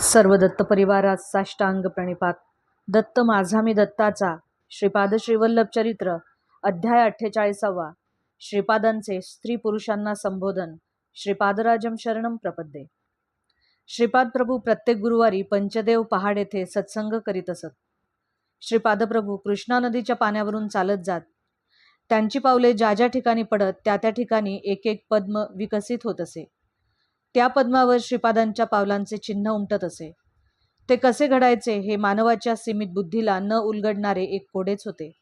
सर्व दत्त परिवारात साष्टांग प्रणिपात. दत्त माझा मी दत्ताचा. श्रीपाद श्रीवल्लभ चरित्र अध्याय अठ्ठेचाळीसावा. श्रीपादांचे स्त्री पुरुषांना संबोधन. श्रीपादराजम शरणम प्रपद्ये. श्रीपाद प्रभू प्रत्येक गुरुवारी पंचदेव पहाड येथे सत्संग करीत असत. श्रीपाद प्रभू कृष्णा नदीच्या पाण्यावरून चालत जात. त्यांची पावले ज्या ज्या ठिकाणी पडत त्या त्या ठिकाणी एक एक पद्म विकसित होत असे. त्या पद्मावर श्रीपादांच्या पावलांचे चिन्ह उमटत असे. ते कसे घडायचे हे मानवाच्या सीमित बुद्धीला न उलगडणारे एक कोडेच होते.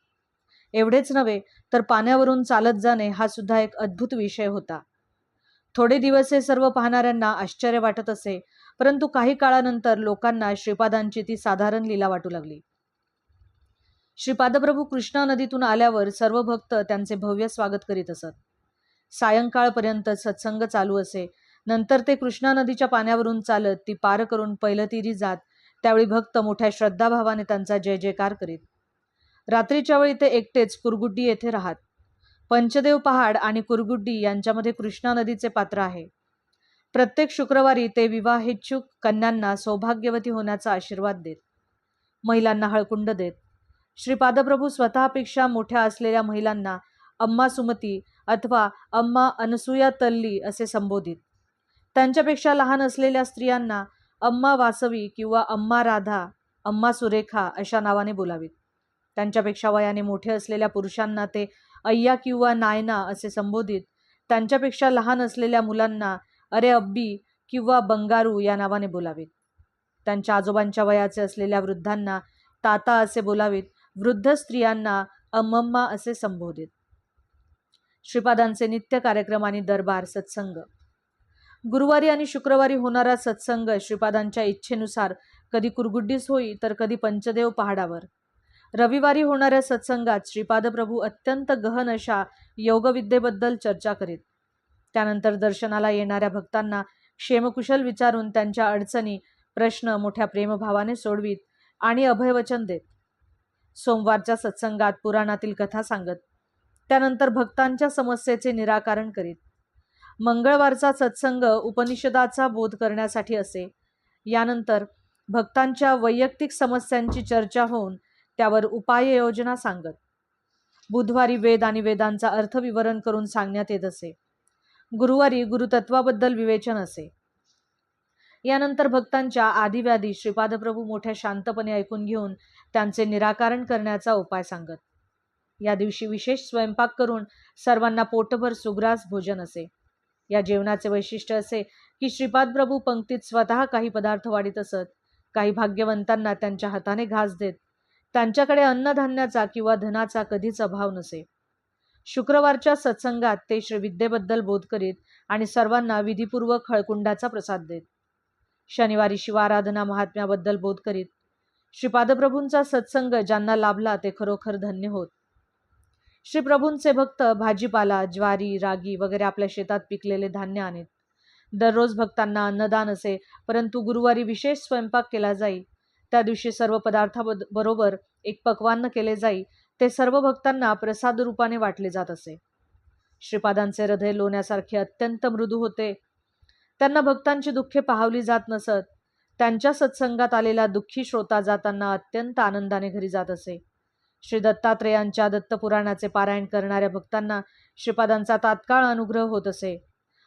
एवढेच नव्हे तर पाण्यावरून चालत जाणे हा सुद्धा एक अद्भुत विषय होता. थोडे दिवस हे सर्व पाहणाऱ्यांना आश्चर्य वाटत असे परंतु काही काळानंतर लोकांना श्रीपादांची ती साधारण लीला वाटू लागली. श्रीपादप्रभू कृष्णा नदीतून आल्यावर सर्व भक्त त्यांचे भव्य स्वागत करीत असत. सायंकाळपर्यंत सत्संग चालू असे नंतर ते कृष्णा नदीच्या पाण्यावरून चालत ती पार करून पैलतीरी जात त्यावेळी भक्त मोठ्या श्रद्धाभावाने त्यांचा जय जयकार करीत. रात्रीच्या वेळी ते एकटेच कुरगुड्डी येथे राहत. पंचदेव पहाड आणि कुरगुड्डी यांच्यामध्ये कृष्णा नदीचे पात्र आहे. प्रत्येक शुक्रवारी ते विवाहेच्छुक कन्यांना सौभाग्यवती होण्याचा आशीर्वाद देत. महिलांना हळकुंड देत. श्रीपादप्रभू स्वतःपेक्षा मोठ्या असलेल्या महिलांना अम्मा सुमती अथवा अम्मा अनसुया तल्ली असे संबोधित. त्यांच्यापेक्षा लहान असलेल्या स्त्रियांना अम्मा वासवी किंवा अम्मा राधा अम्मा सुरेखा अशा नावाने बोलावीत. त्यांच्यापेक्षा वयाने मोठे असलेल्या पुरुषांना ते अय्या किंवा नायना असे संबोधित त्यांच्यापेक्षा लहान असलेल्या मुलांना अरे अब्बी किंवा बंगारू या नावाने बोलावीत. त्यांच्या आजोबांच्या वयाचे असलेल्या वृद्धांना ताता असे बोलावीत वृद्ध स्त्रियांना अम्मम्मा असे संबोधित. श्रीपादांचे नित्य कार्यक्रम आणि दरबार सत्संग. गुरुवारी आणि शुक्रवारी होणारा सत्संग श्रीपादांच्या इच्छेनुसार कधी कुरगुड्डीस होई तर कधी पंचदेव पहाडावर. रविवारी होणाऱ्या सत्संगात श्रीपाद प्रभू अत्यंत गहन अशा योगविद्येबद्दल चर्चा करीत. त्यानंतर दर्शनाला येणाऱ्या भक्तांना क्षेमकुशल विचारून त्यांच्या अडचणी प्रश्न मोठ्या प्रेमभावाने सोडवीत आणि अभयवचन देत. सोमवारच्या सत्संगात पुराणातील कथा सांगत. त्यानंतर भक्तांच्या समस्येचे निराकरण करीत. मंगळवारचा सत्संग उपनिषदाचा बोध करण्यासाठी असे. यानंतर भक्तांच्या वैयक्तिक समस्यांची चर्चा होऊन त्यावर उपाययोजना सांगत. बुधवारी वेद आणि वेदांचा अर्थविवरण करून सांगण्यात येत असे. गुरुवारी गुरुतत्वाबद्दल विवेचन असे. यानंतर भक्तांच्या आदिव्याधी श्रीपादप्रभू मोठ्या शांतपणे ऐकून घेऊन त्यांचे निराकरण करण्याचा उपाय सांगत. या दिवशी विशेष स्वयंपाक करून सर्वांना पोटभर सुग्रास भोजन असे. या जेवणाचे वैशिष्ट्य असे की श्रीपाद प्रभू पंक्तीत स्वतः काही पदार्थ वाढीत असत. काही भाग्यवंतांना त्यांच्या हाताने घास देत. त्यांच्याकडे अन्नधान्याचा किंवा धनाचा कधीच अभाव नसे. शुक्रवारच्या सत्संगात ते श्रीविद्येबद्दल बोध करीत आणि सर्वांना विधीपूर्वक हळकुंडाचा प्रसाद देत. शनिवारी शिवाराधना महात्म्याबद्दल बोध करीत. श्रीपादप्रभूंचा सत्संग ज्यांना लाभला ते खरोखर धन्य होत. श्री प्रभूंचे भक्त भाजीपाला ज्वारी रागी वगैरे आपल्या शेतात पिकलेले धान्य आणत. दररोज भक्तांना अन्नदान असे परंतु गुरुवारी विशेष स्वयंपाक केला जाई. त्या दिवशी सर्व पदार्थाबरोबर एक पक्वान्न केले जाई. ते सर्व भक्तांना प्रसाद रूपाने वाटले जात असे. श्रीपादांचे हृदय लोण्यासारखे अत्यंत मृदू होते. त्यांना भक्तांची दुःखे पाहवली जात नसत. त्यांच्या सत्संगात आलेला दुःखी श्रोता जाताना अत्यंत आनंदाने घरी जात असे. श्री दत्तात्रेयांच्या दत्तपुराणाचे पारायण करणाऱ्या भक्तांना श्रीपादांचा तात्काळ अनुग्रह होत असे.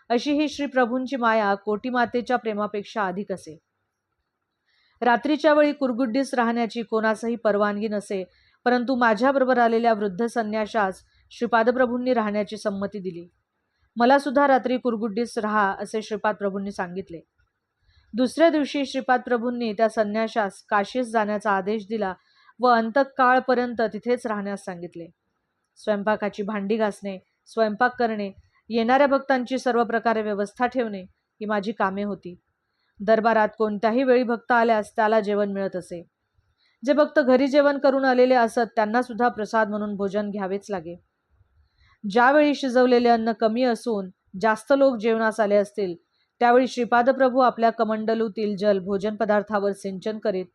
अशी ही श्री प्रभूंची माया कोटीमातेच्या प्रेमापेक्षा अधिक असे. रात्रीच्या वेळी कुरगुड्डीस राहण्याची कोणासही परवानगी नसे परंतु माझ्याबरोबर आलेल्या वृद्ध संन्याशास श्रीपाद प्रभूंनी राहण्याची संमती दिली. मला सुद्धा रात्री कुरगुड्डीस राहा असे श्रीपाद प्रभूंनी सांगितले. दुसऱ्या दिवशी श्रीपाद प्रभूंनी त्या संन्याशास काशीस जाण्याचा आदेश दिला व अंतकाळपर्यंत तिथेच राहण्यास सांगितले. स्वयंपाकाची भांडी घासणे स्वयंपाक करणे येणाऱ्या भक्तांची सर्व प्रकारे व्यवस्था ठेवणे ही माझी कामे होती. दरबारात कोणत्याही वेळी भक्त आल्यास त्याला जेवण मिळत असे. जे भक्त घरी जेवण करून आलेले असत त्यांना सुद्धा प्रसाद म्हणून भोजन घ्यावेच लागे. ज्यावेळी शिजवलेले अन्न कमी असून जास्त लोक जेवणास आले असतील त्यावेळी श्रीपाद प्रभू आपल्या कमंडलूतील जल भोजन पदार्थावर सिंचन करीत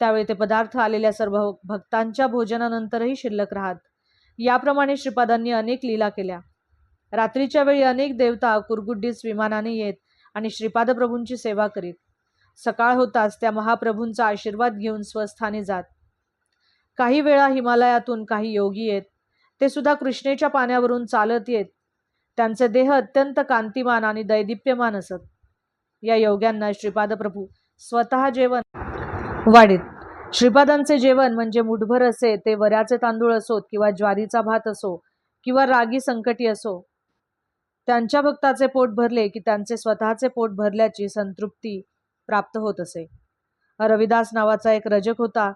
त्यावेळी ते पदार्थ आलेल्या सर्व भक्तांच्या भोजनानंतरही शिल्लक राहत. याप्रमाणे श्रीपादांनी अनेक लीला केल्या. रात्रीच्या वेळी अनेक देवता कुरगुड्डीस विमानाने येत आणि श्रीपाद प्रभूंची सेवा करीत. सकाळ होताच त्या महाप्रभूंचा आशीर्वाद घेऊन स्वस्थानी जात. काही वेळा हिमालयातून काही योगी येत. ते सुद्धा कृष्णेच्या पाण्यावरून चालत येत. त्यांचे देह अत्यंत कांतिमान आणि दैदिप्यमान असत. या योग्यांना श्रीपाद प्रभू स्वतः जेवण वाढीत. श्रीपादांचे जेवण म्हणजे मुठभर असे ते वऱ्याचे तांदूळ असोत किंवा ज्वारीचा भात असो किंवा रागी संकटी असो. त्यांच्या भक्ताचे पोट भरले की त्यांचे स्वतःचे पोट भरल्याची संतृप्ती प्राप्त होत असे. रविदास नावाचा एक रजक होता.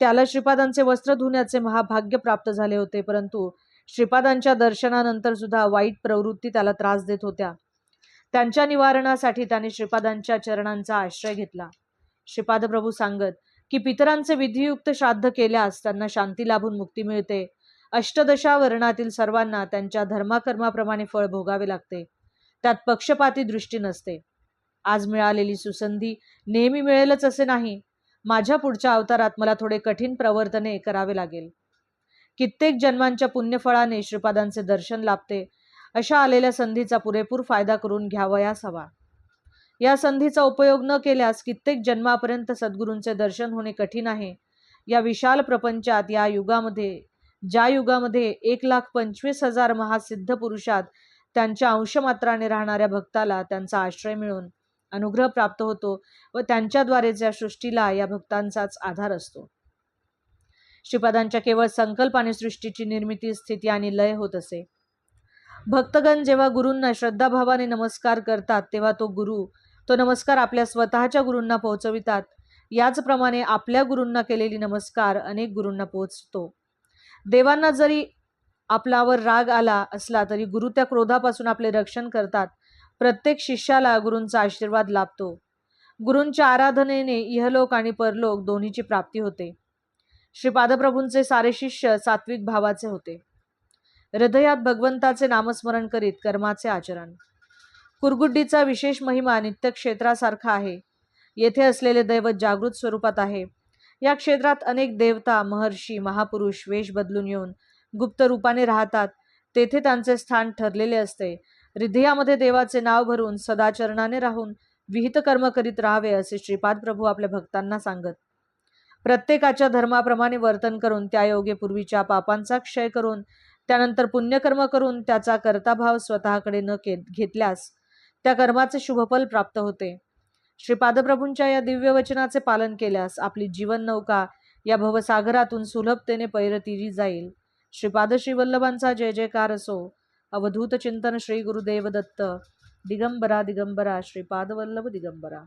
त्याला श्रीपादांचे वस्त्र धुण्याचे महाभाग्य प्राप्त झाले होते परंतु श्रीपादांच्या दर्शनानंतर सुद्धा वाईट प्रवृत्ती त्याला त्रास देत होत्या. त्यांच्या निवारणासाठी त्याने श्रीपादांच्या चरणांचा आश्रय घेतला. श्रीपाद प्रभू सांगत की पितरांचे विधियुक्त श्राद्ध केल्यास त्यांना शांती लाभून मुक्ती मिळते. अष्टदशा वर्णातील सर्वांना त्यांच्या धर्माकर्माप्रमाणे फळ भोगावे लागते. त्यात पक्षपाती दृष्टी नसते. आज मिळालेली सुसंधी नेहमी मिळेलच असे नाही. माझ्या पुढच्या अवतारात मला थोडे कठीण प्रवर्तने करावे लागेल. कित्येक जन्मांच्या पुण्यफळाने श्रीपादांचे दर्शन लाभते. अशा आलेल्या संधीचा पुरेपूर फायदा करून घ्यावयास हवा. या संधीचा उपयोग न केल्यास कित्येक जन्मापर्यंत सद्गुरूंचे दर्शन होणे कठीण आहे. या विशाल प्रपंचात या युगामध्ये ज्या युगामध्ये एक लाख पंचवीस हजार महासिद्ध पुरुषात त्यांच्या अंशमात्राने राहणाऱ्या भक्ताला त्यांचा आश्रय मिळून अनुग्रह प्राप्त होतो व त्यांच्याद्वारेच या सृष्टीला या भक्तांचाच आधार असतो. श्रीपादांच्या केवळ संकल्प आणि सृष्टीची निर्मिती स्थिती आणि लय होत असे. भक्तगण जेव्हा गुरूंना श्रद्धाभावाने नमस्कार करतात तेव्हा तो गुरु तो नमस्कार आपल्या स्वतःच्या गुरूंना पोहोचवितात. याचप्रमाणे आपल्या गुरूंना केलेली नमस्कार अनेक गुरूंना पोहोचतो. देवांना जरी आपल्यावर राग आला असला तरी गुरु त्या क्रोधापासून आपले रक्षण करतात. प्रत्येक शिष्याला गुरूंचा आशीर्वाद लाभतो. गुरूंच्या आराधनेने इहलोक आणि परलोक दोन्हीची प्राप्ती होते. श्री पादप्रभूंचे सारे शिष्य सात्विक भावाचे होते. हृदयात भगवंताचे नामस्मरण करीत कर्माचे आचरण. कुरगुड्डीचा विशेष महिमा नित्यक्षेत्रासारखा आहे. येथे असलेले दैवत जागृत स्वरूपात आहे. या क्षेत्रात अनेक देवता महर्षी महापुरुष वेश बदलून येऊन गुप्त रूपाने राहतात. तेथे त्यांचे स्थान ठरलेले असते. हृदयामध्ये देवाचे नाव भरून सदाचरणाने राहून विहित कर्म करीत राहावे असे श्रीपाद प्रभू आपल्या भक्तांना सांगत. प्रत्येकाच्या धर्माप्रमाणे वर्तन करून त्या योगे पूर्वीच्या पापांचा क्षय करून त्यानंतर पुण्यकर्म करून त्याचा कर्ताभाव स्वतःकडे न के घेतल्यास त्या कर्माचे शुभफल प्राप्त होते. श्रीपादप्रभूंच्या या दिव्य वचनाचे पालन केल्यास आपली जीवन नौका या भवसागरातून सुलभतेने पैरतीरी जाईल. श्रीपाद श्रीवल्लभांचा जय जयकार असो. अवधूत चिंतन श्री गुरुदेव दत्त दिगंबरा. दिगंबरा श्रीपादवल्लभ दिगंबरा.